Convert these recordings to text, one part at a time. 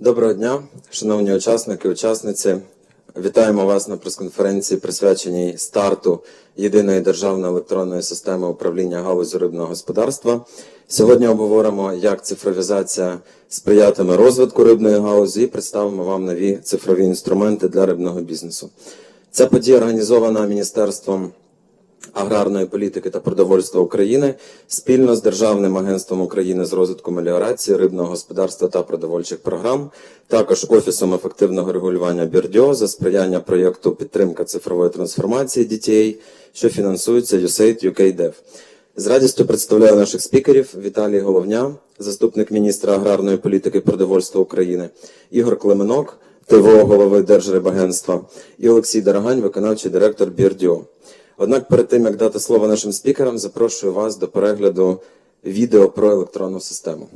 Доброго дня, шановні учасники, учасниці. Вітаємо вас на прес-конференції, присвяченій старту єдиної державної електронної системи управління галузю рибного господарства. Сьогодні обговоримо, як цифровізація сприятиме розвитку рибної галузі і представимо вам нові цифрові інструменти для рибного бізнесу. Ця подія організована Міністерством аграрної політики та продовольства України спільно з Державним агентством України з розвитку меліорації, рибного господарства та продовольчих програм, також Офісом ефективного регулювання Бірдьо за сприяння проєкту підтримка цифрової трансформації DTA, що фінансується USAID UKDEV. З радістю представляю наших спікерів Віталій Головня, заступник міністра аграрної політики і продовольства України, Ігор Клименок, ТВО голови Держрибагентства і Олексій Дорогань, виконавчий директор Бірдьо. Однак перед тим як дати слово нашим спікерам, запрошую вас до перегляду відео про електронну систему.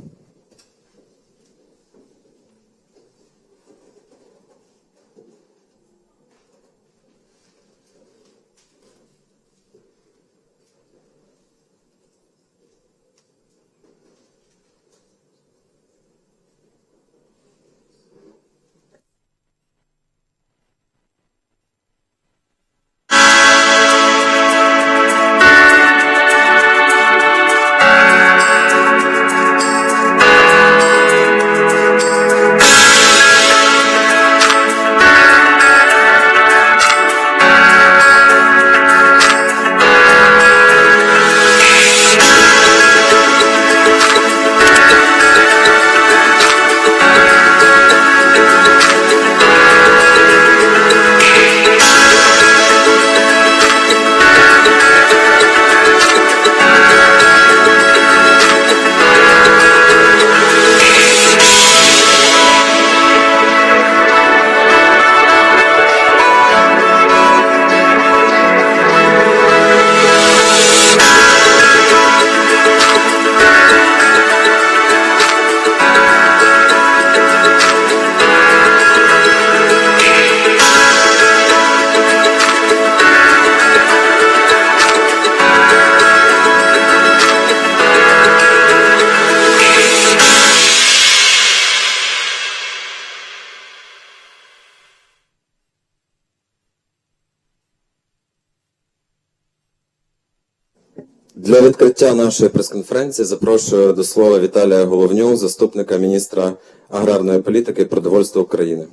Для відкриття нашої прес-конференції запрошую до слова Віталія Головню, заступника міністра аграрної політики і продовольства України.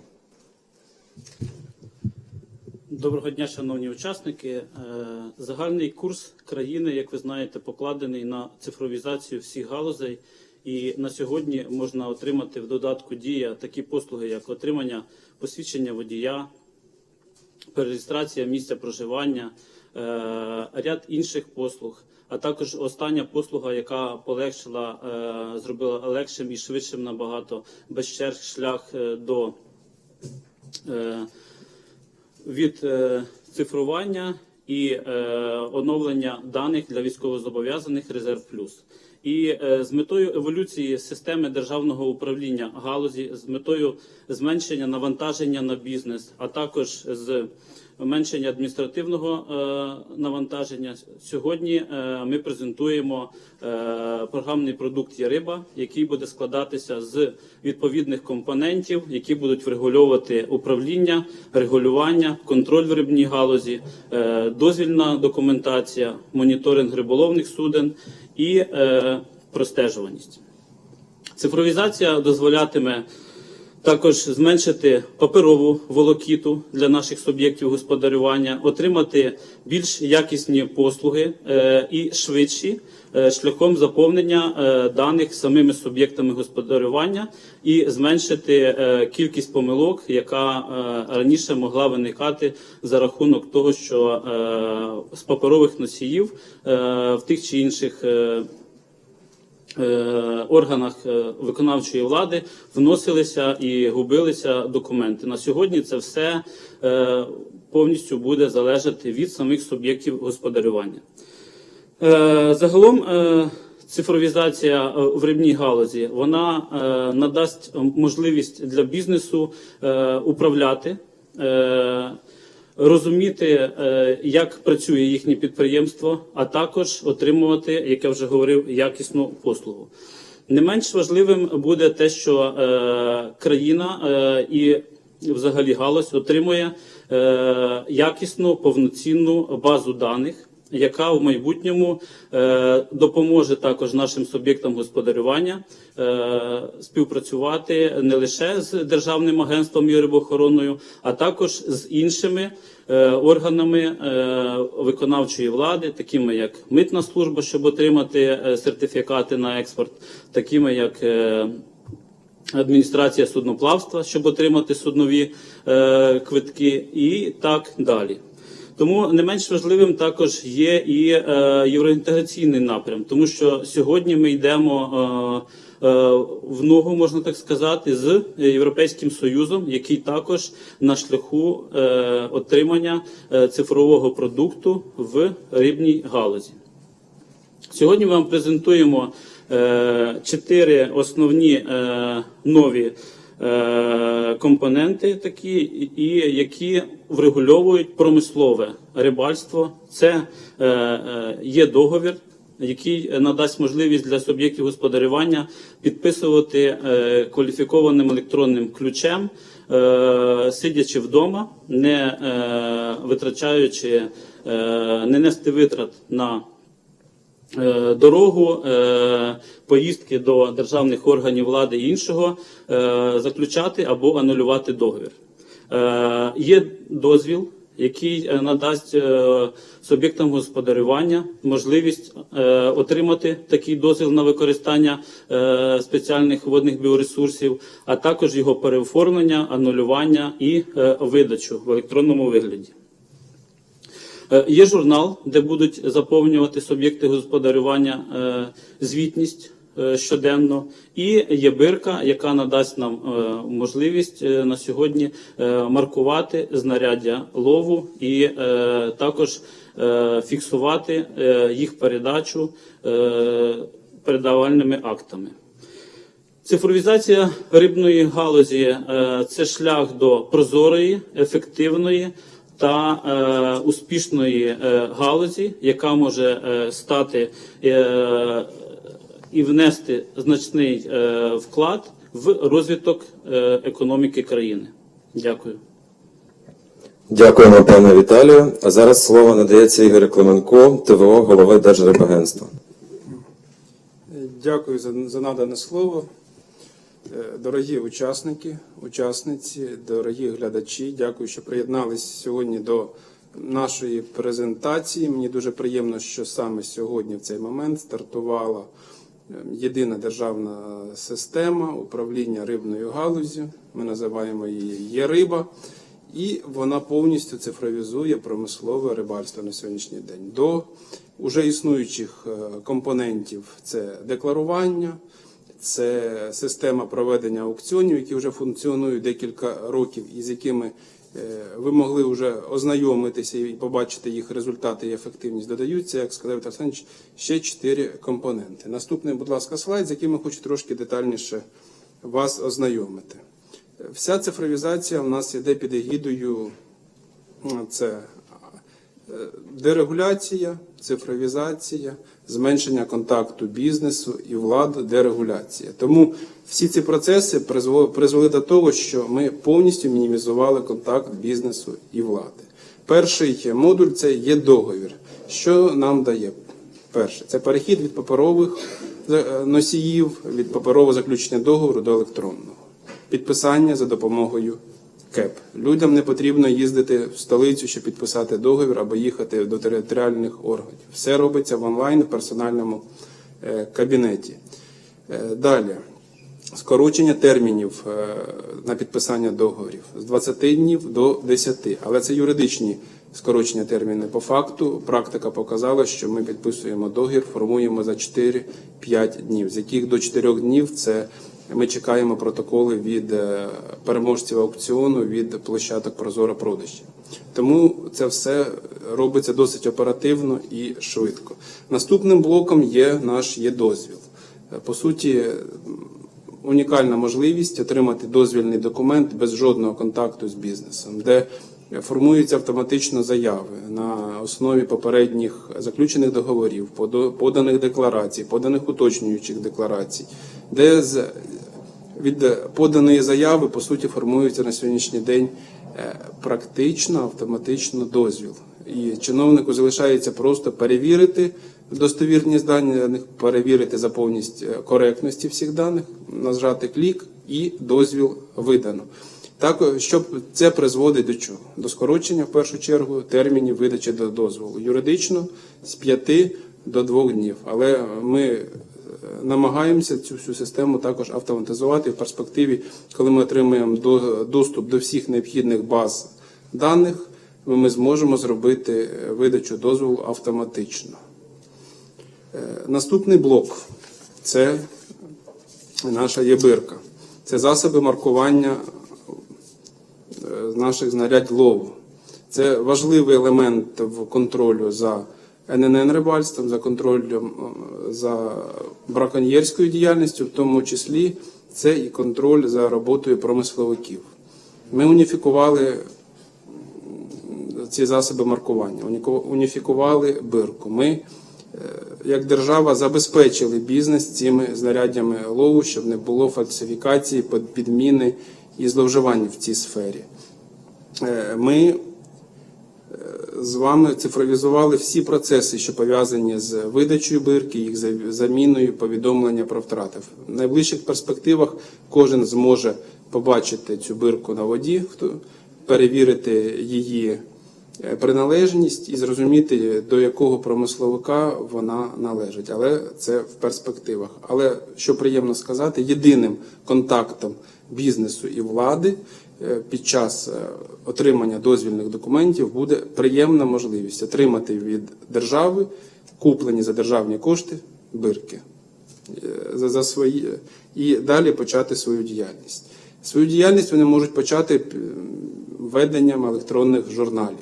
Доброго дня, шановні учасники. Е, Загальний курс країни, як ви знаєте, покладений на цифровізацію всіх галузей. І на сьогодні можна отримати в додатку дія такі послуги, як отримання посвідчення водія, перереєстрація місця проживання, е, ряд інших послуг, а також остання послуга, яка полегшила, е, зробила легшим і швидшим набагато без черг шлях е, до. е, від цифрування і оновлення даних для військовозобов'язаних Резерв Плюс. І з метою еволюції системи державного управління галузі, з метою зменшення навантаження на бізнес, а також з зменшення адміністративного е, навантаження. Сьогодні е, ми презентуємо е, програмний продукт «Є-риба», який буде складатися з відповідних компонентів, які будуть врегульовувати управління, регулювання, контроль в рибній галузі, дозвільна документація, моніторинг риболовних суден і простежуваність. Цифровізація дозволятиме також зменшити паперову волокіту для наших суб'єктів господарювання, отримати більш якісні послуги е, і швидші е, шляхом заповнення е, даних самими суб'єктами господарювання і зменшити кількість помилок, яка раніше могла виникати за рахунок того, що з паперових носіїв в тих чи інших. Е, органах е, виконавчої влади вносилися і губилися документи. На сьогодні це все е, повністю буде залежати від самих суб'єктів господарювання. Загалом цифровізація в рибній галузі вона надасть можливість для бізнесу управляти. Розуміти, е, як працює їхнє підприємство, а також отримувати, як я вже говорив, якісну послугу. Не менш важливим буде те, що е, країна е, і взагалі галузь отримує якісну повноцінну базу даних, яка в майбутньому е, допоможе також нашим суб'єктам господарювання е, співпрацювати не лише з Державним агентством і рибоохороною, а також з іншими е, органами е, виконавчої влади, такими як митна служба, щоб отримати е, сертифікати на експорт, такими як е, адміністрація судноплавства, щоб отримати суднові е, квитки, і так далі. Тому не менш важливим також є і е, євроінтеграційний напрям, тому що сьогодні ми йдемо е, е, в ногу, можна так сказати, з Європейським Союзом, який також на шляху отримання цифрового продукту в рибній галузі. Сьогодні ми вам презентуємо чотири основні нові компоненти, такі, і які врегульовують промислове рибальство. Це е, е, є договір. Який надасть можливість для суб'єктів господарювання підписувати е, кваліфікованим електронним ключем, е, сидячи вдома, не е, витрачаючи, е, не нести витрат на е, дорогу, е, поїздки до державних органів влади і іншого, е, заключати або анулювати договір. Е, Є дозвіл, який е, надасть е, суб'єктам господарювання можливість е, отримати такий дозвіл на використання е, спеціальних водних біоресурсів, а також його переоформлення, анулювання і е, видачу в електронному вигляді. Е, Є журнал, де будуть заповнювати суб'єкти господарювання е, звітність е, щоденно, і є бирка, яка надасть нам можливість на сьогодні маркувати знаряддя лову і також фіксувати їх передачу передавальними актами. Цифровізація рибної галузі це шлях до прозорої, ефективної та е, успішної е, галузі, яка може е, стати е, і внести значний е, вклад в розвиток е, економіки країни. Дякую. Дякуємо, пане Віталію. А зараз слово надається Ігорю Клименко, ТВО, голови Держрибагентства. Дякую за, за надане слово. Е, Дорогі учасники, учасниці, дорогі глядачі, дякую, що приєднались сьогодні до нашої презентації. Мені дуже приємно, що саме сьогодні, в цей момент, стартувала е, єдина державна система управління рибною галузю. Ми називаємо її «Є-риба». І вона повністю цифровізує промислове рибальство на сьогоднішній день. До уже існуючих е, компонентів це декларування, це система проведення аукціонів, які вже функціонують декілька років, і з якими е, ви могли вже ознайомитися і побачити їх результати і ефективність. Додаються, як сказав Олександрович, ще чотири компоненти. Наступний, будь ласка, слайд, з яким я хочу трошки детальніше вас ознайомити. Вся цифровізація в нас йде під егідою це е, дерегуляція, цифровізація, зменшення контакту бізнесу і влади, дерегуляція. Тому всі ці процеси призвели до того, що ми повністю мінімізували контакт бізнесу і влади. Перший модуль це є договір. Що нам дає? Перше, це перехід від паперових е, носіїв, від паперового заключення договору до електронного. Підписання за допомогою КЕП. Людям не потрібно їздити в столицю, щоб підписати договір або їхати до територіальних органів. Все робиться в онлайн в персональному е, кабінеті. Е, Далі. Скорочення термінів е, на підписання договорів з 20 днів до 10. Але це юридичні скорочення терміни. По факту практика показала, що ми підписуємо договір, формуємо за 4-5 днів, з яких до 4 днів це ми чекаємо протоколи від е, переможців аукціону від площадок Прозоро продажі. Тому це все робиться досить оперативно і швидко. Наступним блоком є наш є дозвіл. Е, По суті, унікальна можливість отримати дозвільний документ без жодного контакту з бізнесом, де формуються автоматично заяви на основі попередніх заключених договорів, поданих декларацій, поданих уточнюючих декларацій. Де з від е, поданої заяви по суті формується на сьогоднішній день е, практично автоматично дозвіл. І чиновнику залишається просто перевірити достовірність даних, перевірити заповність е, коректності всіх даних, нажати клік і дозвіл видано. Так, щоб це призводить до чого? До скорочення в першу чергу термінів видачі до дозволу. Юридично з 5 до 2 днів. Але ми е, намагаємося цю всю систему також автоматизувати в перспективі, коли ми отримаємо доступ до всіх необхідних баз даних, ми зможемо зробити е, видачу дозволу автоматично. Е, Наступний блок це наша єбирка. Це засоби маркування е, наших знарядь лову. Це важливий елемент в контролю за ННН рибальством, за контролем е, за браконьєрською діяльністю, в тому числі це і контроль за роботою промисловиків. Ми уніфікували ці засоби маркування, уніфікували бирку. Ми, е, як держава, забезпечили бізнес цими знаряддями лову, щоб не було фальсифікації, підміни і зловживань в цій сфері. Е, Ми з вами цифровізували всі процеси, що пов'язані з видачею бирки, їх заміною, повідомлення про втрати. В найближчих перспективах кожен зможе побачити цю бирку на воді, перевірити її е, приналежність і зрозуміти, до якого промисловика вона належить. Але це в перспективах. Але що приємно сказати, єдиним контактом бізнесу і влади під час е, отримання дозвільних документів буде приємна можливість отримати від держави куплені за державні кошти бирки е, за, свої і далі почати свою діяльність. Свою діяльність вони можуть почати п- веденням електронних журналів.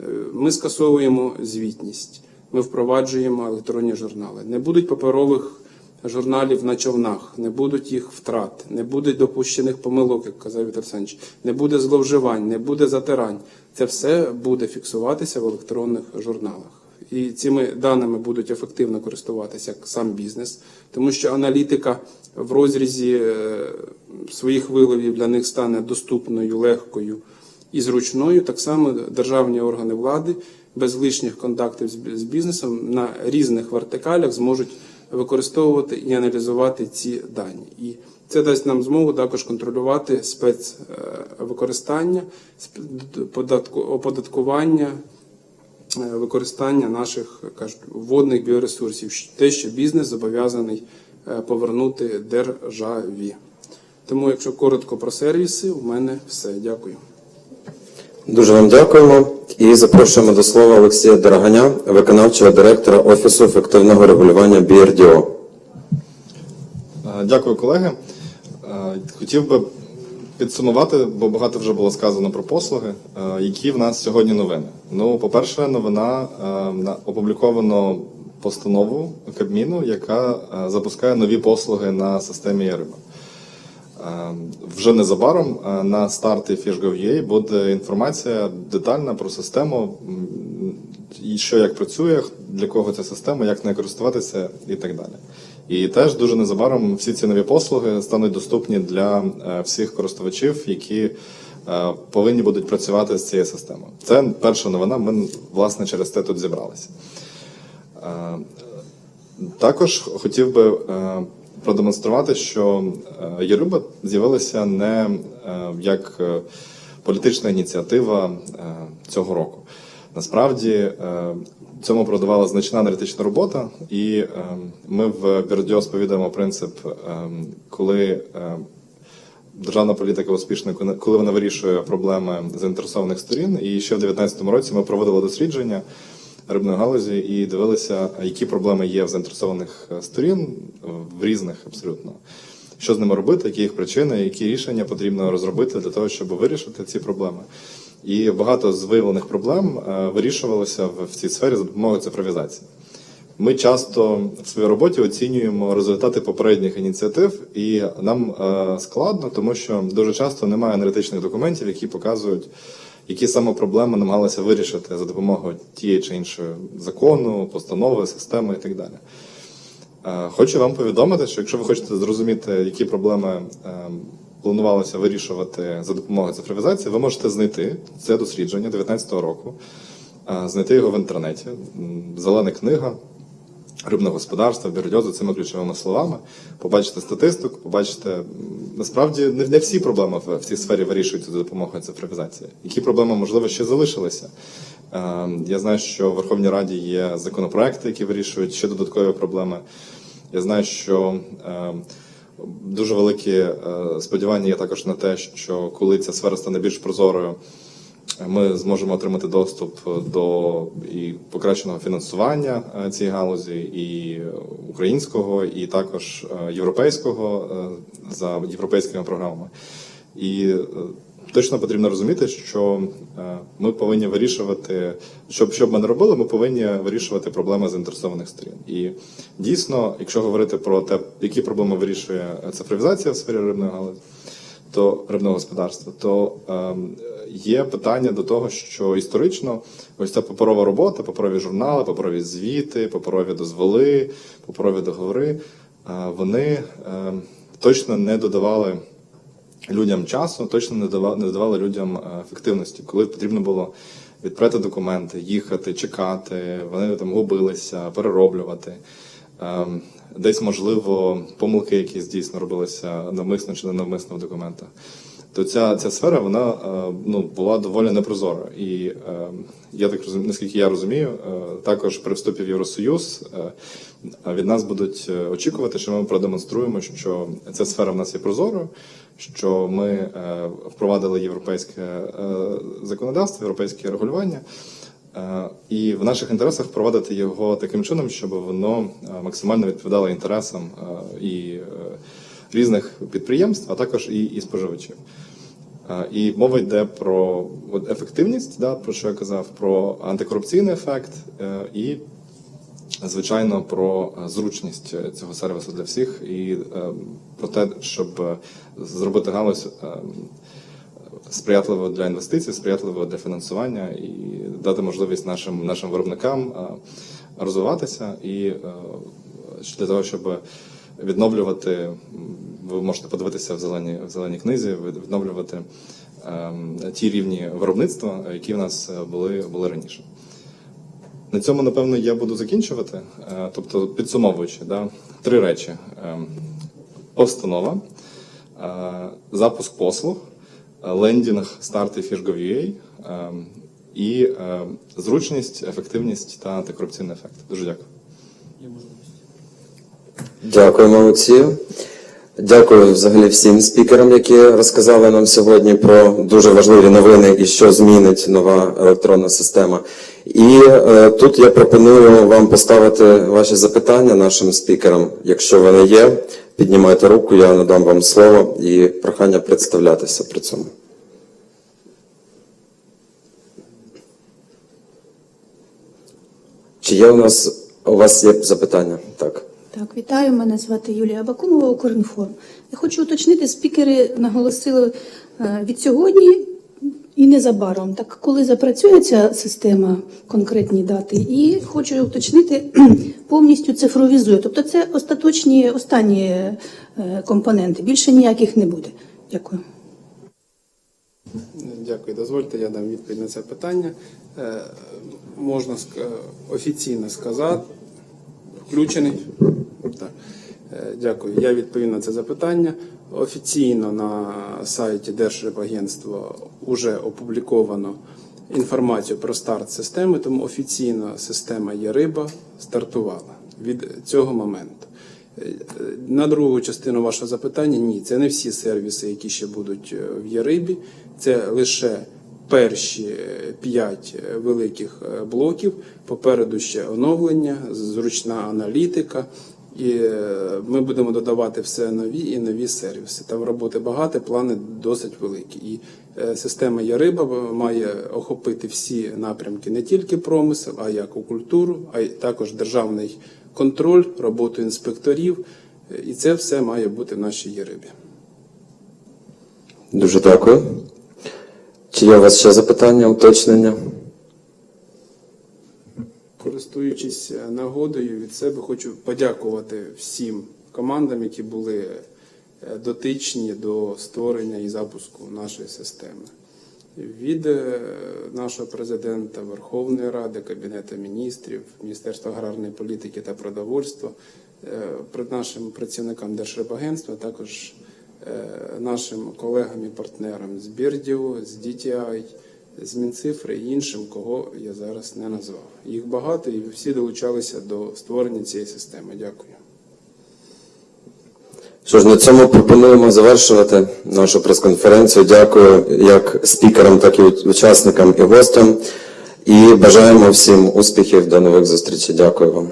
Е, Ми скасовуємо звітність, ми впроваджуємо електронні журнали. Не будуть паперових журналів на човнах, не будуть їх втрат, не буде допущених помилок, як казав Віталій Олександрович, не буде зловживань, не буде затирань. Це все буде фіксуватися в електронних журналах. І цими даними будуть ефективно користуватися як сам бізнес, тому що аналітика в розрізі е, своїх виловів для них стане доступною, легкою і зручною. Так само державні органи влади без лишніх контактів з бізнесом на різних вертикалях зможуть використовувати і аналізувати ці дані. І це дасть нам змогу також контролювати спецвикористання, оподаткування е, використання наших кажуть, водних біоресурсів, те, що бізнес зобов'язаний е, повернути державі. Тому, якщо коротко про сервіси, у мене все. Дякую. Дуже вам дякуємо і запрошуємо до слова Олексія Дороганя, виконавчого директора Офісу ефективного регулювання BRDO. Е, Дякую, колеги. Е, Хотів би підсумувати, бо багато вже було сказано про послуги. Е, Які в нас сьогодні новини? Ну, по-перше, новина на- опубліковано постанову Кабміну, яка запускає нові послуги на системі ЯРИБА. Е, Вже незабаром е, на старті Fish.gov.ua буде інформація детальна про систему, і що як працює, для кого ця система, як нею користуватися і так далі. І теж дуже незабаром всі ці нові послуги стануть доступні для е, всіх користувачів, які повинні будуть працювати з цією системою. Це перша новина. Ми власне через те тут зібралися. Також хотів би продемонструвати, що е, з'явилася не е, як е, політична ініціатива цього року. Насправді цьому продавала значна аналітична робота, і ми в Бірдіо сповідаємо принцип, коли державна політика успішна, коли вона вирішує проблеми заінтересованих сторін. І ще в 2019 році ми проводили дослідження рибної галузі і дивилися, які проблеми є в заінтересованих е, сторін в різних абсолютно. Що з ними робити, які їх причини, які рішення потрібно розробити для того, щоб вирішити ці проблеми. І багато з виявлених проблем е, вирішувалося в в цій сфері за допомогою цифровізації. Ми часто в своїй роботі оцінюємо результати попередніх ініціатив, і нам е, складно, тому що дуже часто немає аналітичних документів, які показують, які саме проблеми намагалися вирішити за допомогою тієї чи іншої закону, постанови, системи і так далі. Е, Хочу вам повідомити, що якщо ви хочете зрозуміти, які проблеми е, планувалося вирішувати за допомогою цифровізації, ви можете знайти це дослідження 2019 року, е, знайти його в інтернеті. Зелена книга. Рибне господарство, бірдьозу цими ключовими словами, побачите статистику, побачите, насправді не, всі проблеми в, цій сфері вирішуються за допомогою цифровізації. Які проблеми, можливо, ще залишилися? Е, я знаю, що в Верховній Раді є законопроекти, які вирішують ще додаткові проблеми. Я знаю, що е, дуже великі е, сподівання є також на те, що коли ця сфера стане більш прозорою, ми зможемо отримати доступ до і покращеного фінансування е, цієї галузі, і українського, і також е, європейського е, за європейськими програмами. І е, точно потрібно розуміти, що е, ми повинні вирішувати, щоб що б ми не робили, ми повинні вирішувати проблеми заінтересованих сторін. І дійсно, якщо говорити про те, які проблеми вирішує цифровізація в сфері рибної галузі, то рибного господарства, то ем, є питання до того, що історично ось ця паперова робота, паперові журнали, паперові звіти, паперові дозволи, паперові договори, е, вони ем, точно не додавали людям часу, точно не давали, не давали людям е, ефективності, коли потрібно було відправити документи, їхати, чекати, вони там губилися, перероблювати. Ем, Десь, можливо, помилки, якісь дійсно робилися навмисно чи ненавмисно в документах. То ця, ця сфера вона е, ну, була доволі непрозора. І е, я так розумію, наскільки я розумію, е, також при вступі в Євросоюз е, від нас будуть е, очікувати, що ми продемонструємо, що ця сфера в нас є прозорою, що ми впровадили європейське законодавство, європейське регулювання. Е, І в наших інтересах впровадити його таким чином, щоб воно е, максимально відповідало інтересам е, і різних підприємств, а також і, і споживачів. І мова йде про ефективність, да, про що я казав, про антикорупційний ефект і, звичайно, про зручність цього сервісу для всіх, і про те, щоб зробити галузь. Сприятливо для інвестицій, сприятливо для фінансування і дати можливість нашим нашим виробникам е, розвиватися і е, для того, щоб відновлювати, ви можете подивитися в зеленій в зеленій книзі, відновлювати ем, ті рівні виробництва, які в нас е, були, були раніше. На цьому, напевно, я буду закінчувати. Тобто, підсумовуючи, да, три речі: Ем, постанова, запуск послуг, лендінг старти Fish.gov.ua ем, і е, зручність, ефективність та антикорупційний ефект. Дуже дякую. Дякуємо, Олексію. Дякую взагалі всім спікерам, які розказали нам сьогодні про дуже важливі новини і що змінить нова електронна система. І е, тут я пропоную вам поставити ваші запитання нашим спікерам. Якщо вони є, піднімайте руку, я надам вам слово і прохання представлятися при цьому. Чи є у нас у вас є запитання? Так. Так, вітаю. Мене звати Юлія Абакумова, Укрінформ. Я хочу уточнити, спікери наголосили е, від сьогодні і незабаром. Так, коли запрацює ця система, конкретні дати, і хочу уточнити, повністю цифровізує. Тобто це остаточні останні е, компоненти. Більше ніяких не буде. Дякую. Дякую. Дозвольте, я дам відповідь на це питання. Е, Можна офіційно сказати, включений. Так. Е, Дякую. Я відповім на це запитання. Офіційно на сайті Держрибагентства вже опубліковано інформацію про старт системи, тому офіційно система є риба стартувала від цього моменту. Е, На другу частину вашого запитання ні, це не всі сервіси, які ще будуть е, в Єрибі. Це лише перші е, п'ять е, великих е, блоків. Попереду ще оновлення, зручна аналітика. І ми будемо додавати все нові і нові сервіси. Там роботи багато, плани досить великі. І система Яриба має охопити всі напрямки не тільки промисел, а й аквакультуру, а й також державний контроль, роботу інспекторів. І це все має бути в нашій Єрибі. Дуже дякую. Чи є у вас ще запитання, уточнення? Користуючись е, нагодою, від себе хочу подякувати всім командам, які були е, дотичні до створення і запуску нашої системи. Від е, нашого президента Верховної Ради, Кабінету міністрів, Міністерства аграрної політики та продовольства, нашим працівникам Держрибагентства, також нашим колегам і партнерам з Бірдіо, з DTI, з Мінцифри і іншим, кого я зараз не назвав. Їх багато і всі долучалися до створення цієї системи. Дякую. Що ж, на цьому пропонуємо завершувати нашу прес-конференцію. Дякую як спікерам, так і учасникам і гостям. І бажаємо всім успіхів. До нових зустрічей. Дякую вам.